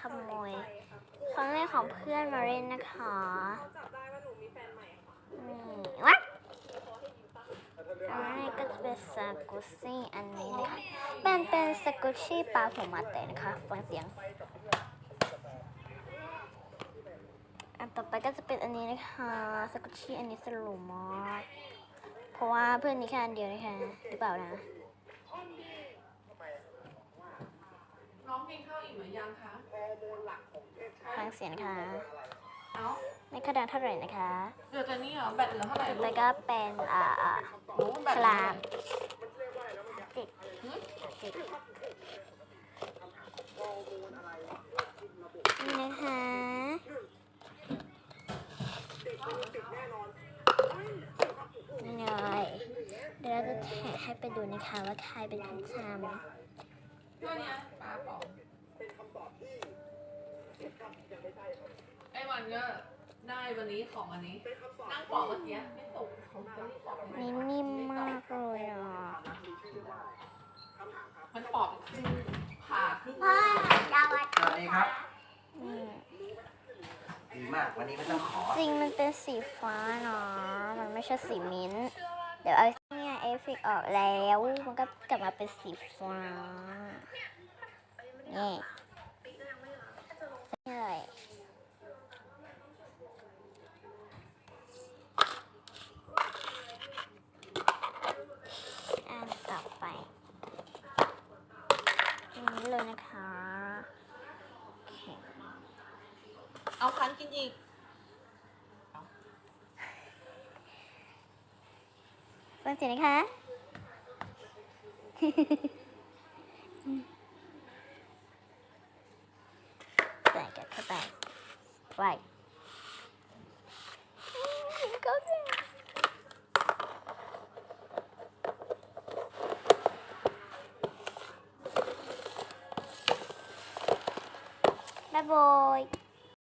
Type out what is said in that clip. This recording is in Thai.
ขโมยของเล่นของเพื่อนมาเล่นนะคะนี่วัดอันนี้ก็จะเป็นสกุชชี่อันนี้นะคะเป็นเป็นสกุชชี่ปลาหัวมาเตะนะคะฟังเสียง อันต่อไปก็จะเป็นอันนี้นะคะสกุชชี่อันนี้สลว์มากเพราะว่าเพื่อนนี้แค่อันเดียวนะคะหรือเปล่านะน้องกินข้าวอิ่มหรือยังคะ งเสียงนะคะ เอ้าไม่ค่อยดังเท่าไหร่นะคะเดี๋ยวจะนี่เหรอแบตเหลือเท่าไหร่ต่อไปก็เป็นอ่าอ่ารู้แบตฉเหลือลามติดหืมติดนี่นะคะนี่เลยเดี๋ยวเราจะแถให้ไปดูนะคะว่าใครเป็นคนทำตัวเนี้ยปลาเปล่า ไอ้วันก็ได้วันนี้ของอันนี้ นั่งปอกเมื่อกี้ไม่ตกของจะรีบปอกไหมนี่นิ่มมากเลยอะมันปอกครึ่งผ่าครึ่งพ่อดาวัดสวัสดีครับอืมดีมากวันนี้ไม่ต้องขอจริงมันเป็นสีฟ้าเนาะมันไม่ใช่สีมิ้นท์เดี๋ยวเอาเนี่ยเอฟเฟกต์ออกแล้ว มันก็กลับมาเป็นสีฟ้านี่นี่เลยอันต่อไปอันนี้ เลยนะคะโอเคเอาคันกินอีก ฟังเสียงนะคะ ใส่กันเข้าไปไว้ บ๊ายบาย